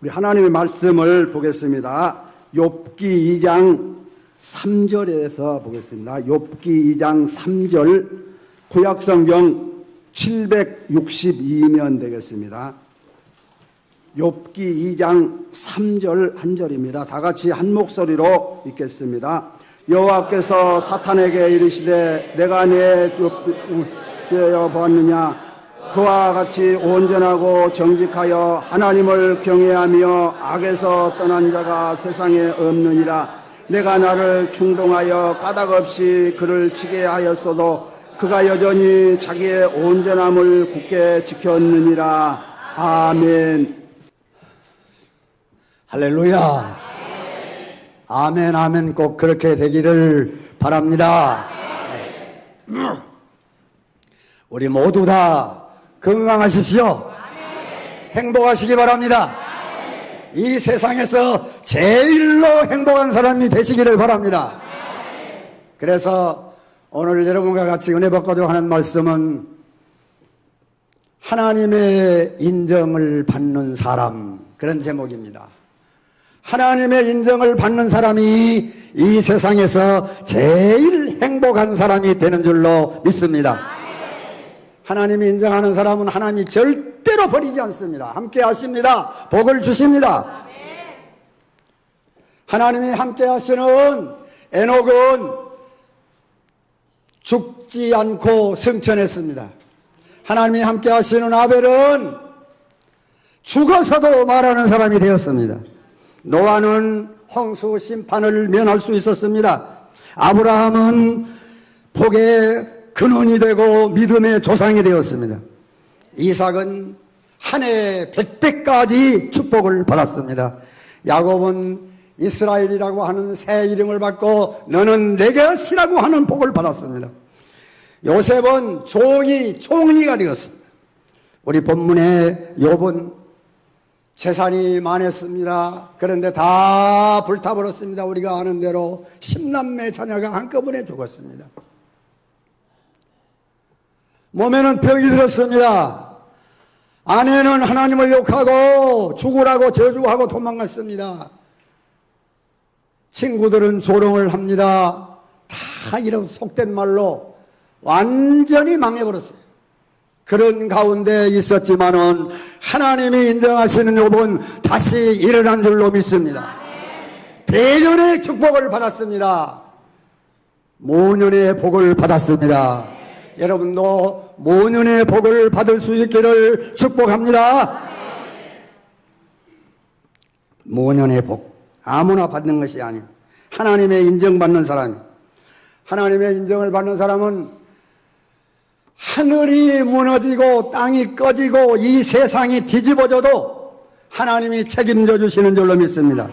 우리 하나님의 말씀을 보겠습니다. 욥기 2장 3절에서 보겠습니다. 욥기 2장 3절 구약 성경 762면 되겠습니다. 욥기 2장 3절 한 절입니다. 다 같이 한 목소리로 읽겠습니다. 여호와께서 사탄에게 이르시되 내가 내 죄여 보았느냐 그와 같이 온전하고 정직하여 하나님을 경외하며 악에서 떠난 자가 세상에 없느니라 내가 나를 충동하여 까닭 없이 그를 치게 하였어도 그가 여전히 자기의 온전함을 굳게 지켰느니라 아멘 할렐루야. 아멘, 아멘. 꼭 그렇게 되기를 바랍니다. 우리 모두 다 건강하십시오. 행복하시기 바랍니다. 이 세상에서 제일로 행복한 사람이 되시기를 바랍니다. 그래서 오늘 여러분과 같이 은혜 받고자 하는 말씀은 하나님의 인정을 받는 사람 그런 제목입니다. 하나님의 인정을 받는 사람이 이 세상에서 제일 행복한 사람이 되는 줄로 믿습니다. 하나님이 인정하는 사람은 하나님이 절대로 버리지 않습니다. 함께 하십니다. 복을 주십니다. 하나님이 함께 하시는 에녹은 죽지 않고 승천했습니다. 하나님이 함께 하시는 아벨은 죽어서도 말하는 사람이 되었습니다. 노아는 홍수 심판을 면할 수 있었습니다. 아브라함은 복의 근원이 되고 믿음의 조상이 되었습니다. 이삭은 한 해 백배까지 축복을 받았습니다. 야곱은 이스라엘이라고 하는 새 이름을 받고 너는 내 것이라고 하는 복을 받았습니다. 요셉은 종이 총리가 되었습니다. 우리 본문의 욥은 재산이 많았습니다. 그런데 다 불타버렸습니다. 우리가 아는 대로 10남매 자녀가 한꺼번에 죽었습니다. 몸에는 병이 들었습니다. 아내는 하나님을 욕하고 죽으라고 저주하고 도망갔습니다. 친구들은 조롱을 합니다. 다 이런 속된 말로 완전히 망해버렸어요. 그런 가운데 있었지만은 하나님이 인정하시는 욥은 다시 일어난 줄로 믿습니다. 배년의 축복을 받았습니다. 모년의 복을 받았습니다. 여러분도 모년의 복을 받을 수 있기를 축복합니다. 모년의 복. 아무나 받는 것이 아니에요. 하나님의 인정받는 사람이. 하나님의 인정을 받는 사람은 하늘이 무너지고 땅이 꺼지고 이 세상이 뒤집어져도 하나님이 책임져 주시는 줄로 믿습니다.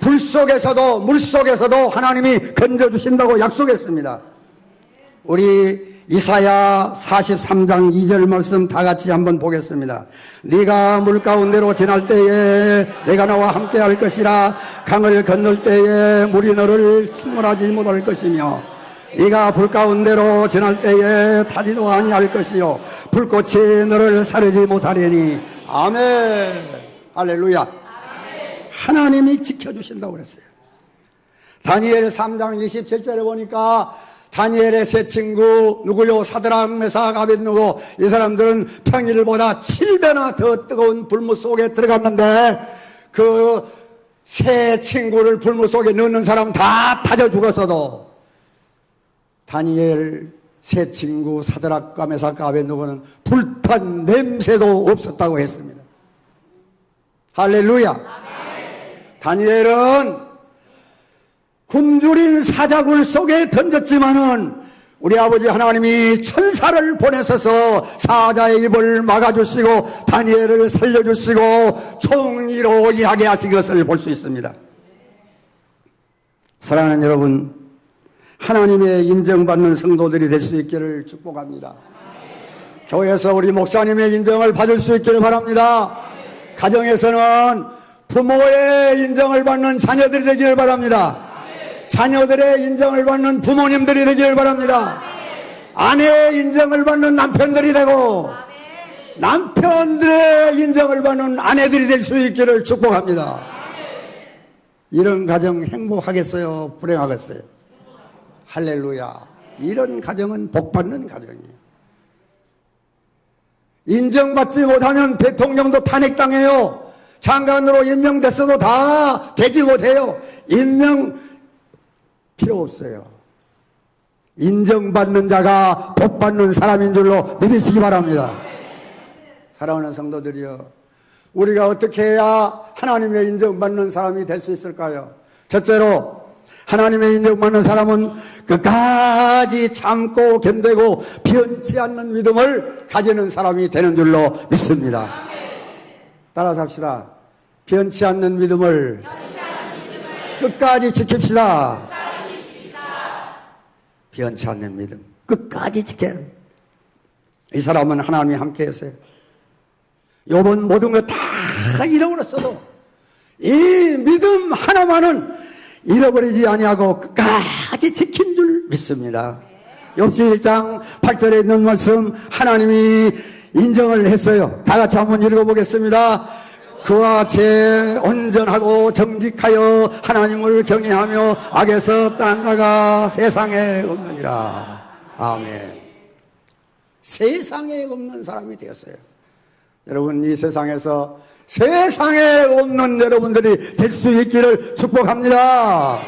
불 속에서도 물 속에서도 하나님이 건져 주신다고 약속했습니다. 우리 이사야 43장 2절 말씀 다 같이 한번 보겠습니다. 네가 물 가운데로 지날 때에 내가 나와 함께 할 것이라. 강을 건널 때에 물이 너를 침몰하지 못할 것이며 네가 불 가운데로 지날 때에 타지도 아니할 것이요. 불꽃이 너를 사르지 못하리니. 아멘. 할렐루야. 하나님이 지켜주신다고 그랬어요. 다니엘 3장 27절에 보니까 다니엘의 세 친구 누구요 사드랑 메삭 아벤누고 이 사람들은 평일보다 7배나 더 뜨거운 불무 속에 들어갔는데 그 세 친구를 불무 속에 넣는 사람 다 타져 죽었어도 다니엘 세 친구 사드락과 메삭과 아벤누고는 불탄 냄새도 없었다고 했습니다. 할렐루야. 다니엘은 굶주린 사자굴 속에 던졌지만은 우리 아버지 하나님이 천사를 보내셔서 사자의 입을 막아주시고 다니엘을 살려주시고 총리로 일하게 하신 것을 볼 수 있습니다. 사랑하는 여러분, 하나님의 인정받는 성도들이 될 수 있기를 축복합니다. 교회에서 우리 목사님의 인정을 받을 수 있기를 바랍니다. 가정에서는 부모의 인정을 받는 자녀들이 되기를 바랍니다. 자녀들의 인정을 받는 부모님들이 되기를 바랍니다. 아내의 인정을 받는 남편들이 되고 남편들의 인정을 받는 아내들이 될 수 있기를 축복합니다. 이런 가정 행복하겠어요? 불행하겠어요? 할렐루야. 이런 가정은 복받는 가정이에요. 인정받지 못하면 대통령도 탄핵당해요. 장관으로 임명됐어도 다 되지 못해요. 임명 필요 없어요. 인정받는 자가 복받는 사람인 줄로 믿으시기 바랍니다. 사랑하는 성도들이여, 우리가 어떻게 해야 하나님의 인정받는 사람이 될 수 있을까요? 첫째로, 하나님의 인정받는 사람은 끝까지 참고 견디고 변치 않는 믿음을 가지는 사람이 되는 줄로 믿습니다. 따라서 합시다. 변치 않는 믿음을 끝까지 지킵시다. 변치 않는 믿음. 끝까지 지켜야 돼. 이 사람은 하나님이 함께 했어요. 요번 모든 거다 잃어버렸어도 이 믿음 하나만은 잃어버리지 아니하고 끝까지 지킨 줄 믿습니다. 욥기 1장 8절에 있는 말씀 하나님이 인정을 했어요. 다 같이 한번 읽어보겠습니다. 그와 제 온전하고 정직하여 하나님을 경외하며 악에서 떠난 자가 세상에 없느니라. 아멘. 세상에 없는 사람이 되었어요. 여러분, 이 세상에서 세상에 없는 여러분들이 될 수 있기를 축복합니다.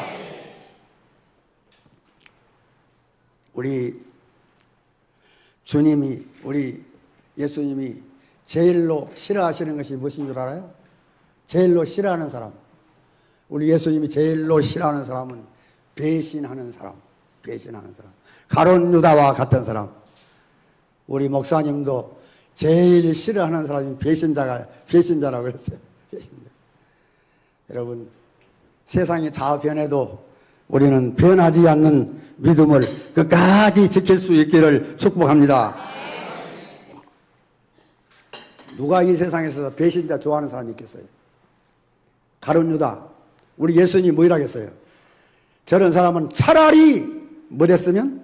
우리 주님이, 우리 예수님이 제일로 싫어하시는 것이 무엇인 줄 알아요? 제일로 싫어하는 사람. 우리 예수님이 제일로 싫어하는 사람은 배신하는 사람. 배신하는 사람. 가론 유다와 같은 사람. 우리 목사님도 제일 싫어하는 사람이 배신자가, 배신자라고 그랬어요. 배신자. 여러분, 세상이 다 변해도 우리는 변하지 않는 믿음을 끝까지 지킬 수 있기를 축복합니다. 누가 이 세상에서 배신자 좋아하는 사람이 있겠어요? 가론 유다. 우리 예수님이 뭐이라 했어요? 저런 사람은 차라리 뭐 됐으면?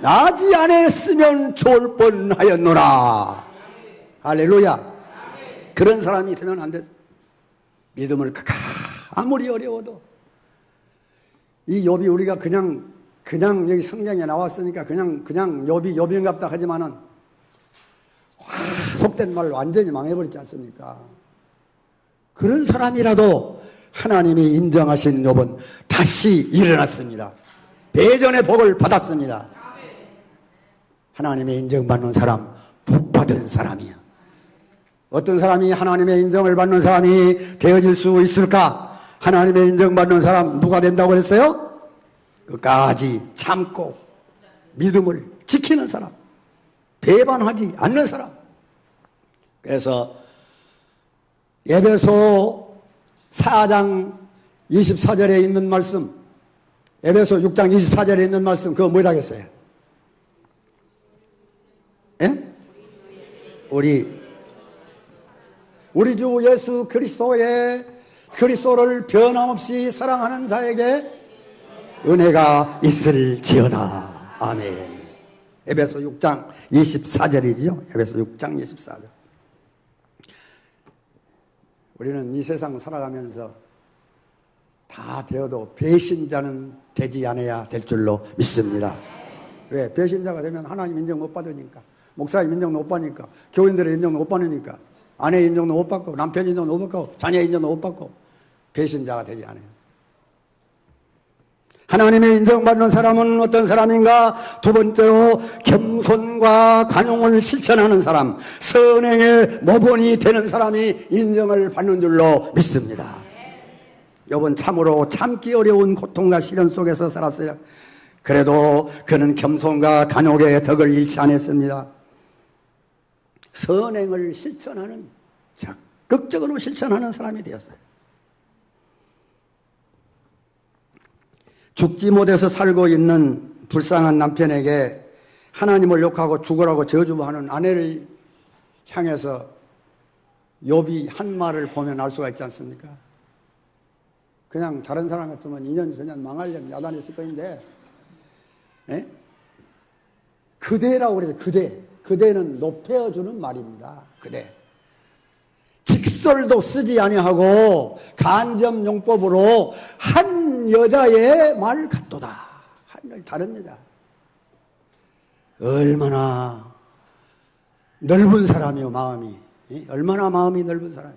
나지 않았으면 좋을 뻔 하였노라. 할렐루야. 그런 사람이 되면 안 돼. 믿음을 크까 아무리 어려워도 이 욥이 우리가 그냥 그냥 여기 성경에 나왔으니까 그냥 그냥 욥이 욥인갑다 하지만은 와, 속된 말로 완전히 망해버리지 않습니까? 그런 사람이라도 하나님이 인정하신 욥은 다시 일어났습니다. 대전의 복을 받았습니다. 하나님의 인정받는 사람, 복 받은 사람이야. 어떤 사람이 하나님의 인정을 받는 사람이 되어질 수 있을까? 하나님의 인정받는 사람 누가 된다고 그랬어요? 끝까지 참고 믿음을 지키는 사람, 배반하지 않는 사람. 그래서 에베소 4장 24절에 있는 말씀, 에베소 6장 24절에 있는 말씀, 그거 뭐라 했어요? 예? 우리 우리 주 예수 그리스도의 그리스도를 변함없이 사랑하는 자에게 은혜가 있을지어다. 아멘. 에베소 6장 24절이죠. 에베소 6장 24절. 우리는 이 세상 살아가면서 다 되어도 배신자는 되지 않아야 될 줄로 믿습니다. 왜? 배신자가 되면 하나님 인정 못 받으니까, 목사님 인정 못 받으니까, 교인들의 인정 못 받으니까, 아내 인정도 못 받고, 남편 인정도 못 받고, 자녀 인정도 못 받고, 배신자가 되지 않아요. 하나님의 인정받는 사람은 어떤 사람인가? 두 번째로 겸손과 관용을 실천하는 사람, 선행의 모본이 되는 사람이 인정을 받는 줄로 믿습니다. 여번 참으로 참기 어려운 고통과 시련 속에서 살았어요. 그래도 그는 겸손과 간욕의 덕을 잃지 않았습니다. 선행을 실천하는 적극적으로 실천하는 사람이 되었어요. 죽지 못해서 살고 있는 불쌍한 남편에게 하나님을 욕하고 죽으라고 저주하는 아내를 향해서 욥이 한 말을 보면 알 수가 있지 않습니까? 그냥 다른 사람 같으면 2년 전년 망할 년 야단했을 것인데 에? 그대라고 그래서 그대 그대는 높여주는 말입니다. 그대. 직설도 쓰지 아니하고 간접 용법으로 한 여자의 말 같도다. 한 여- 다른 여자. 얼마나 넓은 사람이요 마음이. 예? 얼마나 마음이 넓은 사람이.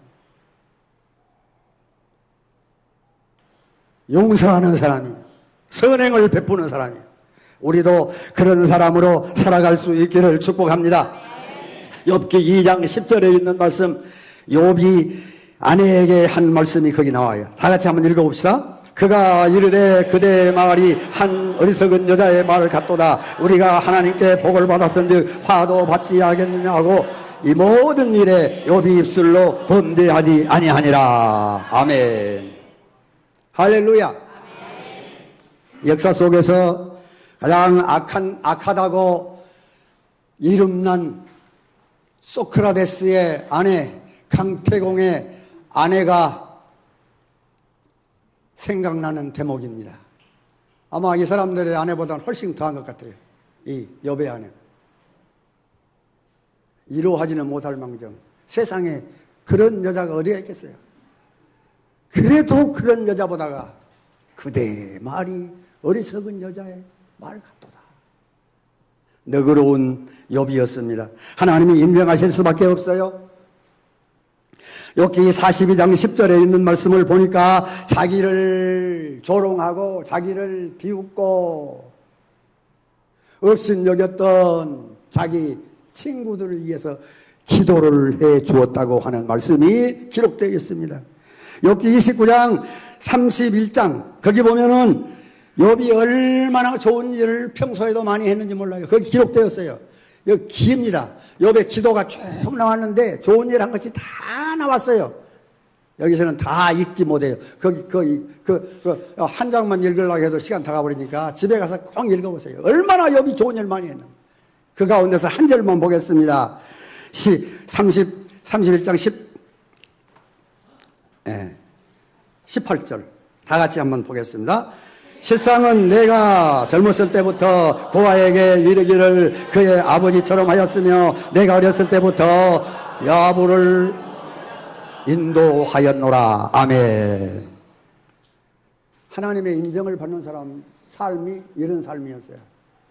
용서하는 사람이. 선행을 베푸는 사람이. 우리도 그런 사람으로 살아갈 수 있기를 축복합니다. 엽기 2장 10절에 있는 말씀 욥이 아내에게 한 말씀이 거기 나와요. 다 같이 한번 읽어봅시다. 그가 이르되 그대의 말이 한 어리석은 여자의 말 같도다. 우리가 하나님께 복을 받았은즉 화도 받지 하겠느냐고 이 모든 일에 욥이 입술로 범죄하지 아니하니라. 아멘. 할렐루야. 역사 속에서 가장 악한 악하다고 이름난 소크라테스의 아내 강태공의 아내가 생각나는 대목입니다. 아마 이 사람들의 아내보다는 훨씬 더한 것 같아요. 이 여배 아내. 이루하지는 못할 망정. 세상에 그런 여자가 어디가 있겠어요? 그래도 그런 여자보다가 그대의 말이 어리석은 여자의 말 같도다. 너그러운 욥이었습니다. 하나님이 인정하실 수밖에 없어요. 여기 42장 10절에 있는 말씀을 보니까 자기를 조롱하고 자기를 비웃고 업신여겼던 자기 친구들을 위해서 기도를 해 주었다고 하는 말씀이 기록되어 있습니다. 여기 29장 31장 거기 보면은 욥이 얼마나 좋은 일을 평소에도 많이 했는지 몰라요. 거기 기록되었어요. 여기 기입니다. 욥의 기도가 쭉 나왔는데 좋은 일 한 것이 다 나왔어요. 여기서는 다 읽지 못해요. 거기 거기 그한 장만 읽으려고 해도 시간 다 가버리니까 집에 가서 꼭 읽어보세요. 얼마나 욥이 좋은 일 많이 했나. 그 가운데서 한 절만 보겠습니다. 시 30, 31장 10, 예, 18절. 다 같이 한번 보겠습니다. 실상은 내가 젊었을 때부터 고아에게 이르기를 그의 아버지처럼 하였으며 내가 어렸을 때부터 야부를 인도하였노라. 아멘. 하나님의 인정을 받는 사람 삶이 이런 삶이었어요.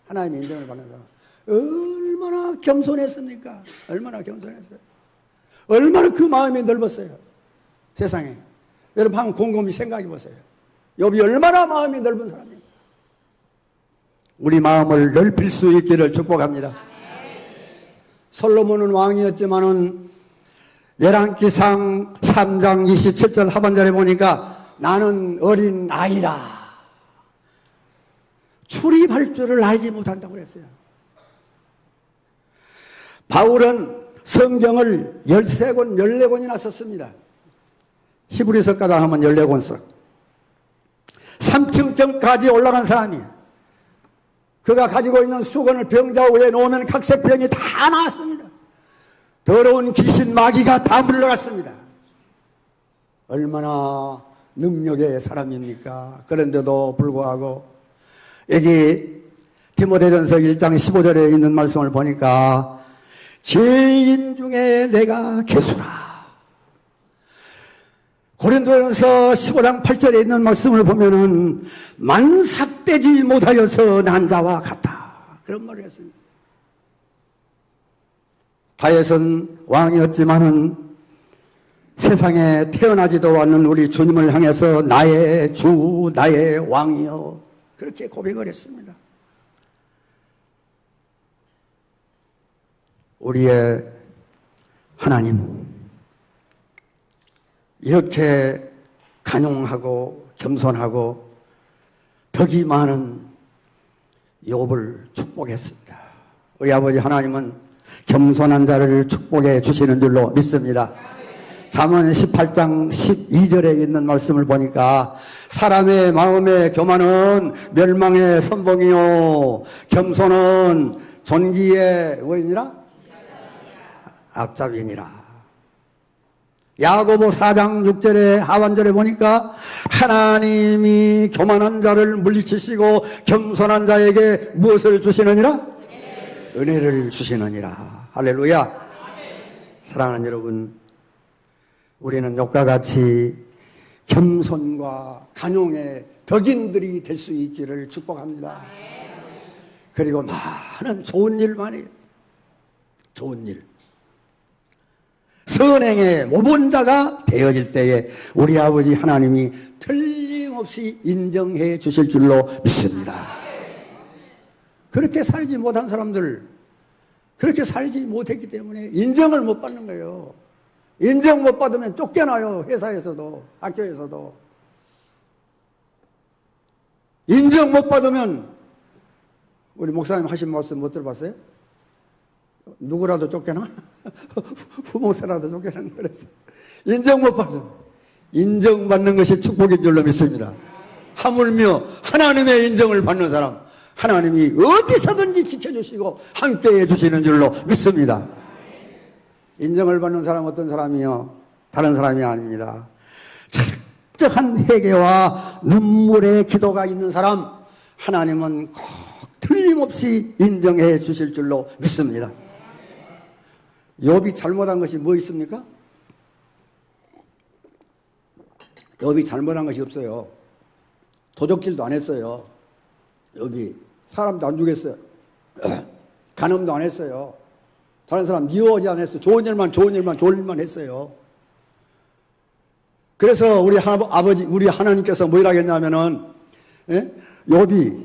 하나님의 인정을 받는 사람. 얼마나 겸손했습니까? 얼마나 겸손했어요. 얼마나 그 마음이 넓었어요. 세상에. 여러분 한번 곰곰이 생각해 보세요. 욥이 얼마나 마음이 넓은 사람입니까? 우리 마음을 넓힐 수 있기를 축복합니다. 솔로몬은 왕이었지만은 열왕기상 3장 27절 하반절에 보니까 나는 어린 아이라 출입할 줄을 알지 못한다고 그랬어요. 바울은 성경을 13권, 14권이나 썼습니다. 히브리서까지 하면 14권 써. 3층점까지 올라간 사람이에요. 그가 가지고 있는 수건을 병자 위에 놓으면 각색병이 다 나왔습니다. 더러운 귀신 마귀가 다 물러갔습니다. 얼마나 능력의 사람입니까? 그런데도 불구하고 여기 디모데전서 1장 15절에 있는 말씀을 보니까 죄인 중에 내가 개수라. 고린도전서 15장 8절에 있는 말씀을 보면은 만삭 되지 못하여서 난 자와 같다. 그런 말을 했습니다. 다윗은 왕이었지만은 세상에 태어나지도 않는 우리 주님을 향해서 나의 주, 나의 왕이여 그렇게 고백을 했습니다. 우리의 하나님 이렇게 간용하고 겸손하고 덕이 많은 욥을 축복했습니다. 우리 아버지 하나님은 겸손한 자를 축복해 주시는 줄로 믿습니다. 잠언 18장 12절에 있는 말씀을 보니까 사람의 마음의 교만은 멸망의 선봉이요 겸손은 존귀의 뭐이니라 앞잡이니라. 야고보 4장 6절에 하반절에 보니까 하나님이 교만한 자를 물리치시고 겸손한 자에게 무엇을 주시느니라? 은혜를 주시느니라. 할렐루야. 사랑하는 여러분, 우리는 욕과 같이 겸손과 간용의 덕인들이 될 수 있기를 축복합니다. 그리고 많은 좋은 일만이 좋은 일. 선행의 모본자가 되어질 때에 우리 아버지 하나님이 틀림없이 인정해 주실 줄로 믿습니다. 그렇게 살지 못한 사람들, 그렇게 살지 못했기 때문에 인정을 못 받는 거예요. 인정 못 받으면 쫓겨나요. 회사에서도, 학교에서도. 인정 못 받으면, 우리 목사님 하신 말씀 못 들어봤어요? 누구라도 쫓겨나? 부모세라도 쫓겨나는 그랬어. 인정 못 받으면. 인정받는 것이 축복인 줄로 믿습니다. 하물며 하나님의 인정을 받는 사람, 하나님이 어디서든지 지켜주시고 함께 해 주시는 줄로 믿습니다. 인정을 받는 사람 어떤 사람이요? 다른 사람이 아닙니다. 철저한 회개와 눈물의 기도가 있는 사람, 하나님은 꼭 틀림없이 인정해 주실 줄로 믿습니다. 욥이 잘못한 것이 뭐 있습니까? 욥이 잘못한 것이 없어요. 도적질도 안 했어요. 욥이 사람도 안 죽였어요. 간음도 안 했어요. 다른 사람 미워하지 않았어요. 좋은 일만 좋은 일만 좋은 일만 했어요. 그래서 우리 하, 아버지 우리 하나님께서 뭐라 했냐면은 예? 욥이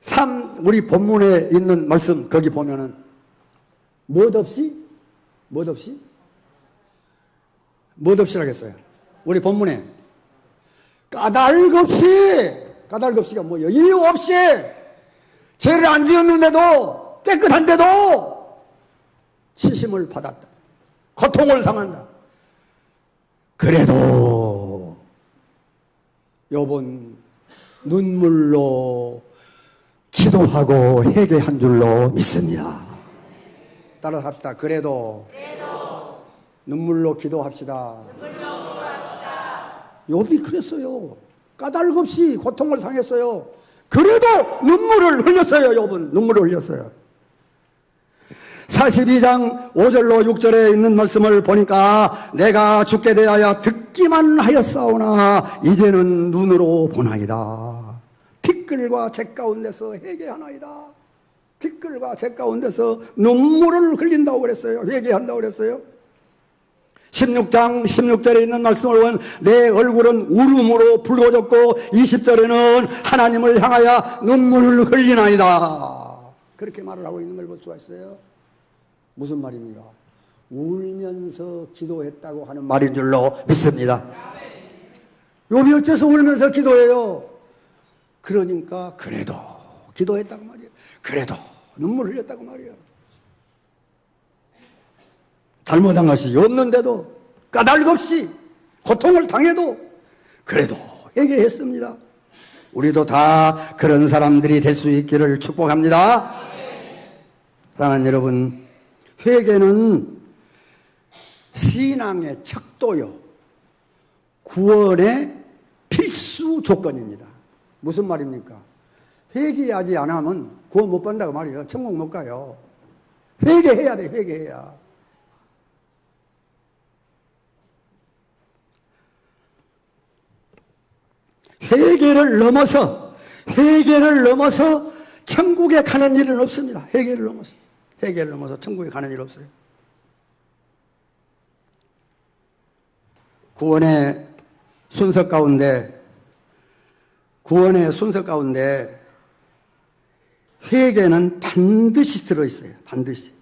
삼 우리 본문에 있는 말씀 거기 보면은 뭣 없이 뭣 없이 뭣 없이라고 했어요. 우리 본문에 까닭 없이 까닭 없이가 뭐예요? 이유 없이 죄를 안 지었는데도 깨끗한데도 시심을 받았다. 고통을 당한다. 그래도 요번 눈물로 기도하고 회개한 줄로 믿습니다. 따라서 합시다. 그래도, 눈물로 기도합시다. 욥이 그랬어요. 까닭 없이 고통을 당했어요. 그래도 눈물을 흘렸어요. 욥은 눈물을 흘렸어요. 42장 5절로 6절에 있는 말씀을 보니까 내가 죽게 되어야 듣기만 하였사오나 이제는 눈으로 보나이다. 티끌과 재 가운데서 회개하나이다. 티끌과 재 가운데서 눈물을 흘린다고 그랬어요. 회개한다고 그랬어요. 16장 16절에 있는 말씀을 보면 내 얼굴은 울음으로 붉어졌고 20절에는 하나님을 향하여 눈물을 흘리나이다. 그렇게 말을 하고 있는 걸 볼 수가 있어요. 무슨 말입니까? 울면서 기도했다고 하는 말인 줄로 믿습니다. 요비 어째서 울면서 기도해요? 그러니까 그래도 기도했다고 말이에요. 그래도 눈물 흘렸다고 말이에요. 잘못한 것이 없는데도 까닭 없이 고통을 당해도 그래도 회개했습니다. 우리도 다 그런 사람들이 될 수 있기를 축복합니다. 사랑하는 여러분, 회개는 신앙의 척도요, 구원의 필수 조건입니다. 무슨 말입니까? 회개하지 않으면 구원 못 받는다고 말이에요. 천국 못 가요. 회개해야 돼, 회개해야. 회개를 넘어서 회개를 넘어서 천국에 가는 일은 없습니다. 회개를 넘어서 회개를 넘어서 천국에 가는 일 없어요. 구원의 순서 가운데 구원의 순서 가운데 회개는 반드시 들어 있어요. 반드시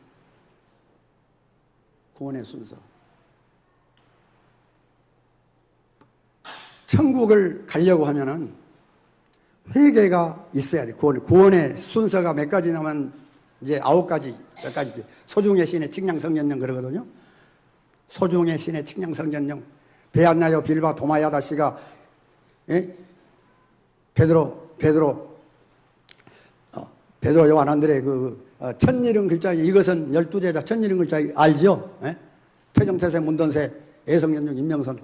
구원의 순서. 천국을 가려고 하면은 회개가 있어야 돼. 구원, 구원의 순서가 몇 가지냐면 이제 아홉 가지, 몇 가지. 소중의 신의 측량성전령 그러거든요. 소중의 신의 측량성전령. 베안나요 빌바 도마야다 씨가, 예? 베드로, 베드로, 어, 베드로 요한 안드레 그, 어, 천일은 글자, 이것은 열두 제자 천일은 글자 알죠? 예? 태정태세 문돈세 애성연중 임명선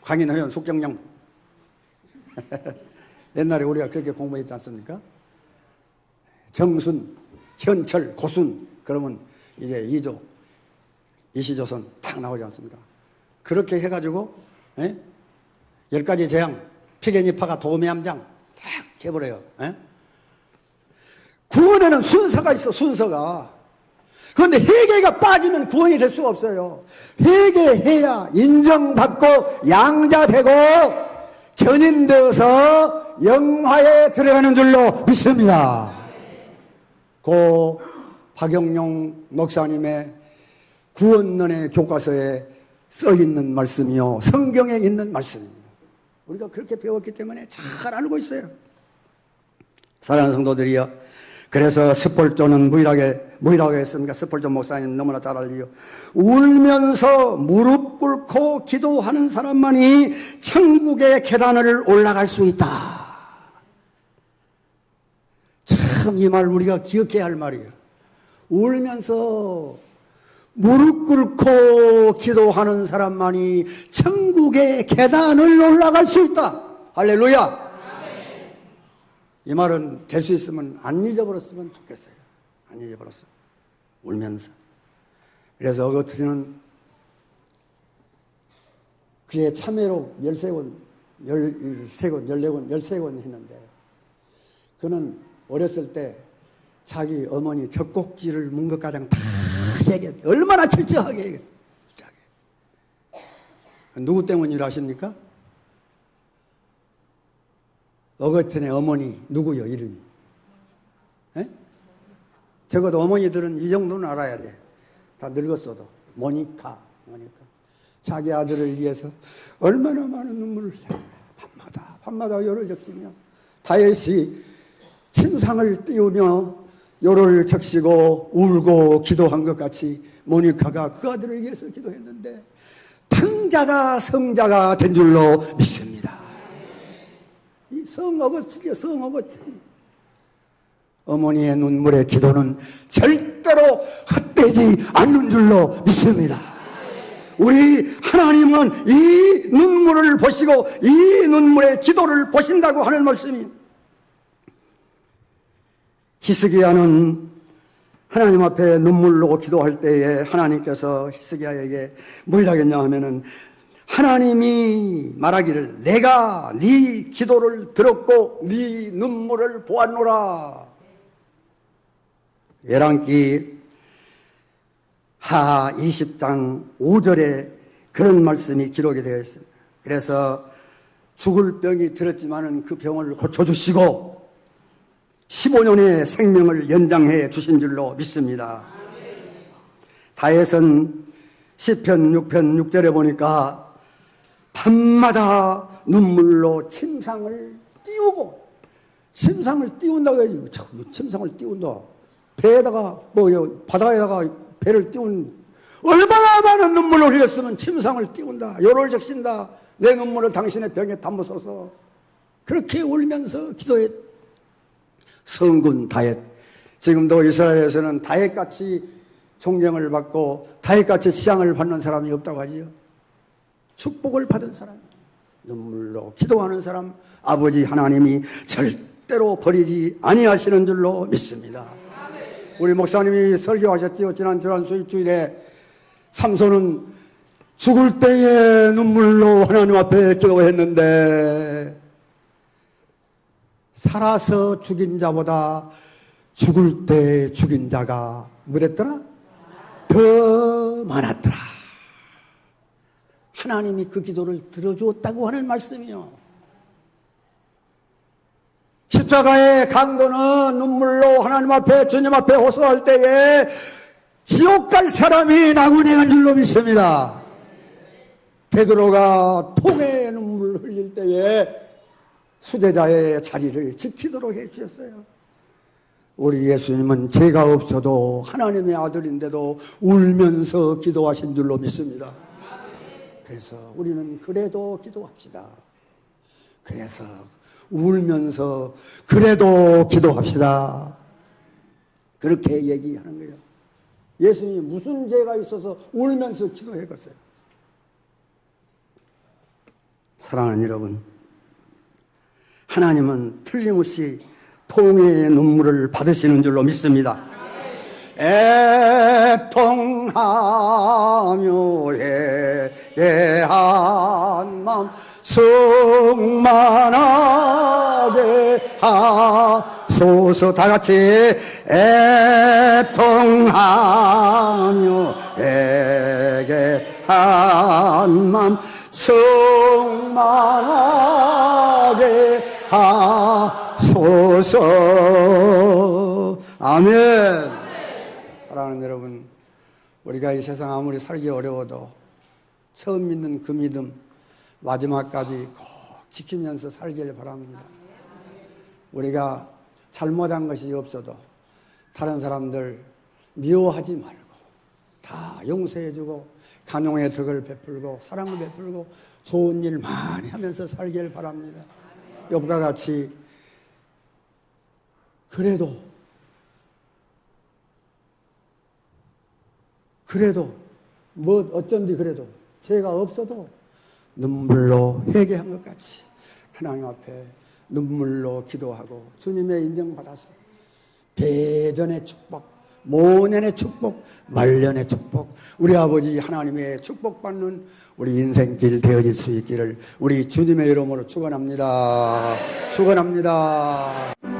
광인회원 숙경령 옛날에 우리가 그렇게 공부했지 않습니까? 정순 현철, 고순 그러면 이제 이조 이시조선 딱 나오지 않습니까? 그렇게 해가지고 예? 열 가지 재앙, 피겐이파가 도매함장 딱 해버려요. 예? 구원에는 순서가 있어, 순서가. 그런데 회개가 빠지면 구원이 될 수가 없어요. 회개해야 인정받고 양자되고 견인되어서 영화에 들어가는 줄로 믿습니다. 고 박영용 목사님의 구원론의 교과서에 써 있는 말씀이요. 성경에 있는 말씀입니다. 우리가 그렇게 배웠기 때문에 잘 알고 있어요. 사랑하는 성도들이여. 그래서 스폴조는 무일하게, 무일하게 했습니까? 스폴조 목사님 너무나 잘 알리요. 울면서 무릎 꿇고 기도하는 사람만이 천국의 계단을 올라갈 수 있다. 참 이 말 우리가 기억해야 할 말이에요. 울면서 무릎 꿇고 기도하는 사람만이 천국의 계단을 올라갈 수 있다. 할렐루야. 이 말은 될 수 있으면 안 잊어버렸으면 좋겠어요. 안 잊어버렸어. 울면서. 그래서 어거트는 그의 참회로 13권, 13권, 14권, 13권 했는데 그는 어렸을 때 자기 어머니 젖꼭지를 문 것 가장 다 얘기해. 얼마나 철저하게 얘기했어. 철저하게. 누구 때문이라 하십니까? 어거튼의 어머니 누구요 이름이? 에? 적어도 어머니들은 이 정도는 알아야 돼. 다 늙었어도 모니카, 모니카. 자기 아들을 위해서 얼마나 많은 눈물을 흘려 밤마다 밤마다 요를 적시며 다윗이 침상을 띄우며 요를 적시고 울고 기도한 것 같이 모니카가 그 아들을 위해서 기도했는데 탕자가 성자가 된 줄로 믿습니다. 이 성어거스요 성어거스. 어머니의 눈물의 기도는 절대로 헛되지 않는 줄로 믿습니다. 우리 하나님은 이 눈물을 보시고 이 눈물의 기도를 보신다고 하는 말씀이 히스기야는 하나님 앞에 눈물로 기도할 때에 하나님께서 히스기야에게 뭘 하겠냐 하면은 하나님이 말하기를 내가 네 기도를 들었고 네 눈물을 보았노라. 예랑기 하 20장 5절에 그런 말씀이 기록이 되어 있습니다. 그래서 죽을 병이 들었지만은 그 병을 고쳐 주시고 15년의 생명을 연장해 주신 줄로 믿습니다. 다윗은 시편 6편 6절에 보니까 밤마다 눈물로 침상을 띄우고 침상을 띄운다고 해야지. 참, 침상을 띄운다. 배에다가 뭐 바다에다가 배를 띄운 얼마나 많은 눈물을 흘렸으면 침상을 띄운다. 요를 적신다. 내 눈물을 당신의 병에 담으소서. 그렇게 울면서 기도해 성군 다윗 지금도 이스라엘에서는 다윗같이 존경을 받고 다윗같이 치양을 받는 사람이 없다고 하지요 축복을 받은 사람 눈물로 기도하는 사람 아버지 하나님이 절대로 버리지 아니하시는 줄로 믿습니다 우리 목사님이 설교하셨지요 지난 지난 수일주일에 삼손은 죽을 때에 눈물로 하나님 앞에 기도했는데 살아서 죽인 자보다 죽을 때 죽인 자가 뭐랬더라? 더 많았더라. 하나님이 그 기도를 들어주었다고 하는 말씀이요. 십자가의 강도는 눈물로 하나님 앞에 주님 앞에 호소할 때에 지옥 갈 사람이 나그네인 줄로 믿습니다. 베드로가 통의 눈물 흘릴 때에 수제자의 자리를 지키도록 해주셨어요. 우리 예수님은 죄가 없어도 하나님의 아들인데도 울면서 기도하신 줄로 믿습니다. 그래서 우리는 그래도 기도합시다. 그래서 울면서 그래도 기도합시다. 그렇게 얘기하는 거예요. 예수님이 무슨 죄가 있어서 울면서 기도해갔어요. 사랑하는 여러분, 하나님은 틀림없이 통의 눈물을 받으시는 줄로 믿습니다. 애통 하며 예한 맘 충만하게 하소서. 다 같이 애통하며 예한 맘 충만하게 하소서. 아멘. 사랑하는 여러분 우리가 이 세상 아무리 살기 어려워도 처음 믿는 그 믿음 마지막까지 꼭 지키면서 살기를 바랍니다 우리가 잘못한 것이 없어도 다른 사람들 미워하지 말고 다 용서해주고 간용의 덕을 베풀고 사랑을 베풀고 좋은 일 많이 하면서 살기를 바랍니다. 욥과 같이 그래도 그래도 뭐 어쩐지 그래도 죄가 없어도 눈물로 회개한 것 같이 하나님 앞에 눈물로 기도하고 주님의 인정받아서 대전의 축복, 모년의 축복, 말년의 축복, 우리 아버지 하나님의 축복받는 우리 인생길 되어질 수 있기를 우리 주님의 이름으로 축원합니다. 축원합니다.